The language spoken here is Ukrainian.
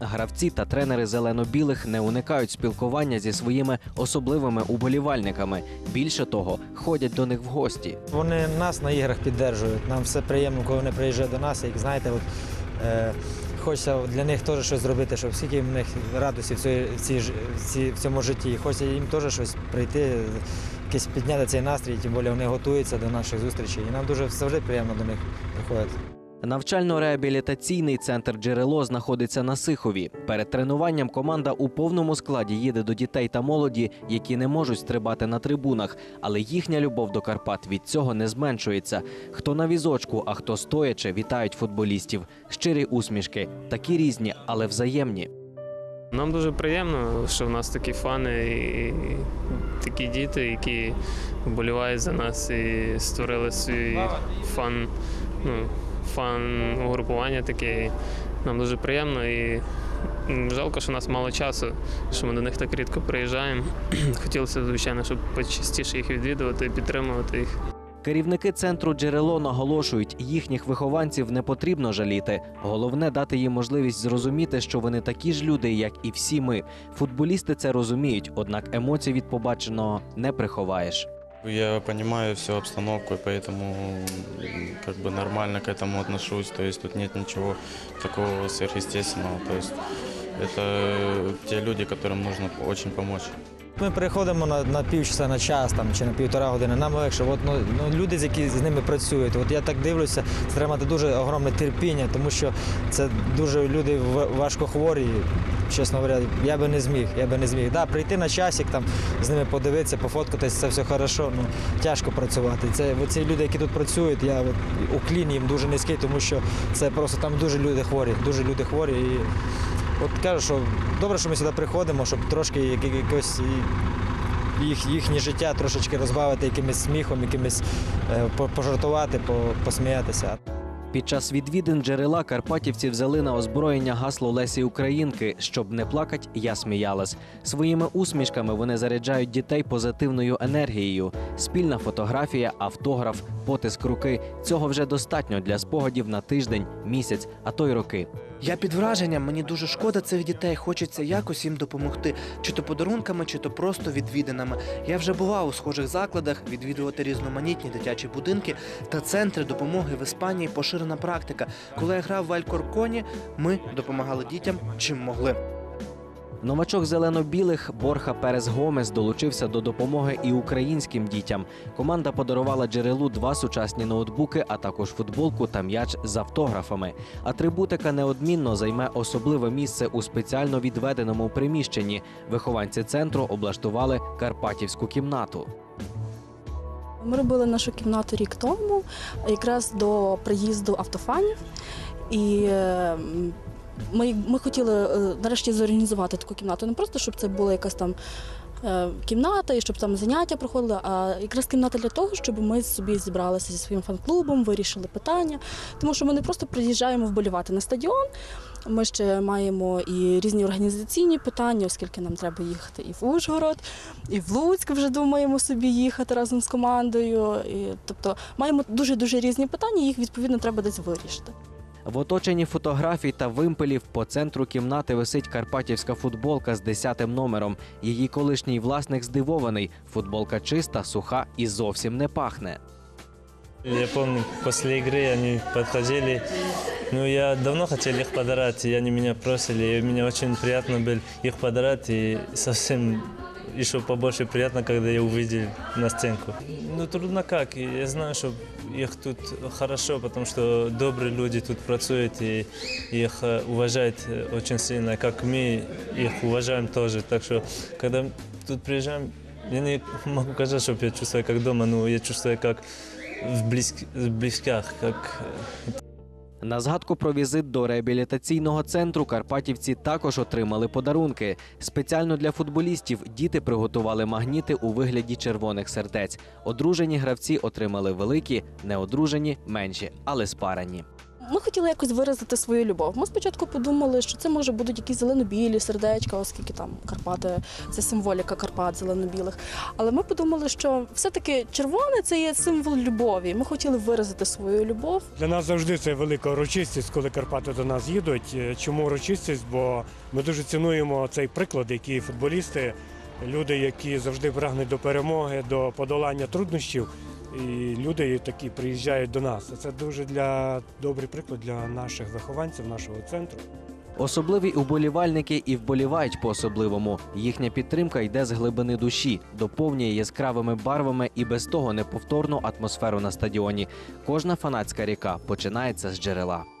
Гравці та тренери зелено-білих не уникають спілкування зі своїми особливими уболівальниками. Більше того, ходять до них в гості. Вони нас на іграх піддержують. Нам все приємно, коли вони приїжджають до нас. Як знаєте, от, е, хочеться для них теж щось зробити, щоб скільки в них радості в, цій, в, цій, в, цьому житті. Хочеться їм теж щось прийти, якийсь підняти цей настрій, тим більше вони готуються до наших зустрічей. І нам дуже завжди приємно до них приходити. Навчально-реабілітаційний центр джерело знаходиться на Сихові. Перед тренуванням команда у повному складі їде до дітей та молоді, які не можуть стрибати на трибунах, але їхня любов до Карпат від цього не зменшується. Хто на візочку, а хто стоячи, вітають футболістів. Щирі усмішки, такі різні, але взаємні. Нам дуже приємно, що в нас такі фани і такі діти, які вболівають за нас і створили свій фан, ну, фан угрупування таке. Нам дуже приємно і жалко, що у нас мало часу, що ми до них так рідко приїжджаємо. Хотілося, звичайно, щоб почастіше їх відвідувати і підтримувати їх. Керівники центру джерело наголошують, їхніх вихованців не потрібно жаліти. Головне дати їм можливість зрозуміти, що вони такі ж люди, як і всі ми. Футболісти це розуміють, однак емоцій від побаченого не приховаєш. Я понимаю всю обстановку, м, как бы нормально к этому отношусь. То есть тут нет ничего такого сверхъестественного. То есть это те люди, которым нужно очень помочь. Ми приходимо на, на півчаса на час там, чи на півтора години, нам легше. От, ну, ну, люди, з які з ними працюють, от я так дивлюся, треба мати дуже огромне терпіння, тому що це дуже люди ва- важко хворі. Чесно говоря, я би не зміг. Я би не зміг. Да, прийти на часик, там, з ними подивитися, пофоткатись, це все хорошо. Ну, тяжко працювати. Це ці люди, які тут працюють, я от, уклін їм дуже низький, тому що це просто там дуже люди хворі, дуже люди хворі. І от кажу, що добре, що ми сюди приходимо, щоб трошки як- як- якось їх, їхнє життя трошечки розбавити якимось сміхом, якимось е, по- пожартувати, посміятися. Під час відвідин джерела карпатівці взяли на озброєння гасло Лесі Українки, щоб не плакать, я сміялась. Своїми усмішками вони заряджають дітей позитивною енергією. Спільна фотографія, автограф, потиск руки цього вже достатньо для спогадів на тиждень, місяць, а то й роки. Я під враженням, мені дуже шкода цих дітей. Хочеться якось їм допомогти, чи то подарунками, чи то просто відвідинами. Я вже бував у схожих закладах, відвідувати різноманітні дитячі будинки та центри допомоги в Іспанії поширена практика. Коли я грав в Алькорконі, ми допомагали дітям чим могли. Новачок зелено-білих Борха Перес Гомес долучився до допомоги і українським дітям. Команда подарувала джерелу два сучасні ноутбуки, а також футболку та м'яч з автографами. Атрибутика неодмінно займе особливе місце у спеціально відведеному приміщенні. Вихованці центру облаштували карпатівську кімнату. Ми робили нашу кімнату рік тому, якраз до приїзду автофанів. І ми, ми хотіли е, нарешті зорганізувати таку кімнату. Не просто щоб це була якась там е, кімната і щоб там заняття проходили, а якраз кімната для того, щоб ми собі зібралися зі своїм фан-клубом, вирішили питання. Тому що ми не просто приїжджаємо вболівати на стадіон. Ми ще маємо і різні організаційні питання, оскільки нам треба їхати і в Ужгород, і в Луцьк вже думаємо собі їхати разом з командою. І, тобто маємо дуже дуже різні питання, їх відповідно треба десь вирішити. В оточенні фотографій та вимпелів по центру кімнати висить карпатівська футболка з 10 номером. Її колишній власник здивований. Футболка чиста, суха і зовсім не пахне. Я помню, после игры они подходили. Ну, я давно хотел их подарать, и они меня просили. И мне очень приятно было их подарать, и совсем еще побольше приятно, когда я увидел на стенку. Ну, трудно как. И Я знаю, что их тут хорошо, потому что добрые люди тут працуют, и их э, уважают э, очень сильно, как мы их уважаем тоже. Так что, когда тут приезжаем, я не могу сказать, что я чувствую как дома, но я чувствую как в, близк... в близках, как на згадку про візит до реабілітаційного центру карпатівці також отримали подарунки. Спеціально для футболістів діти приготували магніти у вигляді червоних сердець. Одружені гравці отримали великі, неодружені менші, але спарані. Ми хотіли якось виразити свою любов. Ми спочатку подумали, що це може будуть якісь зелено-білі сердечка, оскільки там Карпати це символіка Карпат зелено-білих. Але ми подумали, що все-таки червоне це є символ любові. Ми хотіли виразити свою любов. Для нас завжди це велика урочистість, коли Карпати до нас їдуть. Е, Чому урочистість? Бо ми дуже цінуємо цей приклад, які футболісти, люди, які завжди прагнуть до перемоги, до подолання труднощів. І люди такі приїжджають до нас. Це дуже для добрий приклад для наших вихованців, нашого центру. Особливі уболівальники і вболівають по-особливому. Їхня підтримка йде з глибини душі, доповнює яскравими барвами і без того неповторну атмосферу на стадіоні. Кожна фанатська ріка починається з джерела.